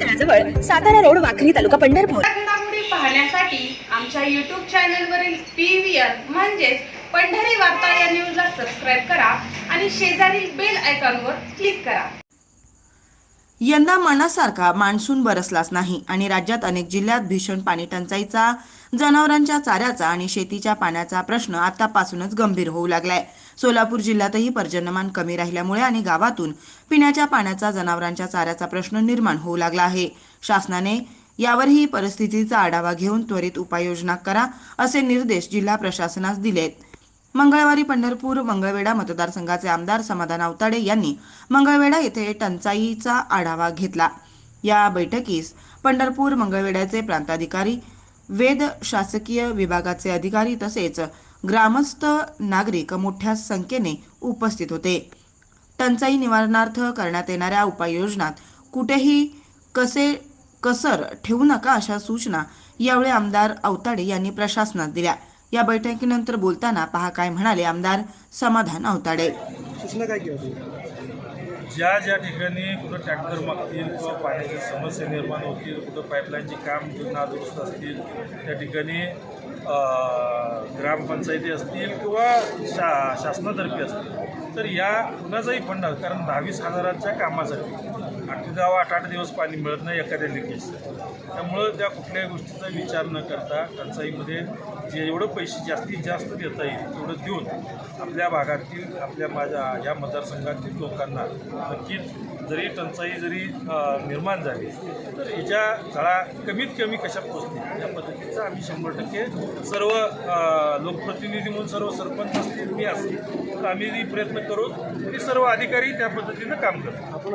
तळाजवळ Satara road Wakhari तालुका पंढरपूर. पाहण्यासाठी आमच्या युट्यूब चॅनलवरील पी व्ही आर म्हणजेच पंढरी वार्ता या न्यूजला सबस्क्राईब करा आणि शेजारील बेल आयकॉनवर क्लिक करा. यंदा मनासारखा मान्सून बरसलाच नाही आणि राज्यात अनेक जिल्ह्यात भीषण पाणी टंचाईचा जनावरांच्या चाऱ्याचा आणि शेतीच्या पाण्याचा प्रश्न आतापासूनच गंभीर होऊ लागलाय. सोलापूर जिल्ह्यातही पर्जन्यमान कमी राहिल्यामुळे आणि गावातून पिण्याच्या पाण्याचा जनावरांच्या चाऱ्याचा प्रश्न निर्माण होऊ लागला आहे. शासनाने यावरही परिस्थितीचा आढावा घेऊन त्वरित उपाययोजना करा असे निर्देश जिल्हा प्रशासनास दिलेत. मंगळवारी पंढरपूर मंगळवेढा मतदारसंघाचे आमदार समाधान अवताडे यांनी मंगळवेढा येथे टंचाईचा आढावा घेतला. या बैठकीस पंढरपूर मंगळवेढ्याचे प्रांताधिकारी वेद शासकीय विभागाचे अधिकारी तसेच ग्रामस्थ नागरिक मोठ्या संख्येने उपस्थित होते. टंचाई निवारणार्थ करण्यात येणाऱ्या उपाययोजनात कुठेही कसे कसर ठेवू नका अशा सूचना यावेळी आमदार अवताडे यांनी प्रशासनात दिल्या. या बैठकीनंतर बोलताना पहा काय म्हणाले आमदार समाधान अवताडे. सूचना काय ज्या ज्या ठिकाणी कुठं टँकर मागतील किंवा पाण्याच्या समस्या निर्माण होतील कुठं पाईपलाईनचे काम नादुरुस्त असतील त्या ठिकाणी ग्रामपंचायती असतील किंवा शा शासनातर्फे असतील तर या कुणाचाही फंड कारण दहावीस हजाराच्या कामासाठी आठ ते आठ आठ दिवस पाणी मिळत नाही एखाद्या लिकेज त्यामुळं त्या कुठल्याही गोष्टीचा विचार न करता टंचाईमध्ये जे एवढं पैसे जास्तीत जास्त देता येईल तेवढं देऊन आपल्या भागातील आपल्या माझ्या या मतदारसंघातील लोकांना नक्कीच जरी टंचाई जरी निर्माण झाली तर याच्या झळा कमीत कमी कशा पोचतील? या पद्धतीचा आम्ही शंभर टक्के सर्व लोकप्रतिनिधी म्हणून सर्व सरपंच असतील मी असतील तर आम्ही प्रयत्न करून ते सर्व अधिकारी त्या पद्धतीनं काम करतात. आपण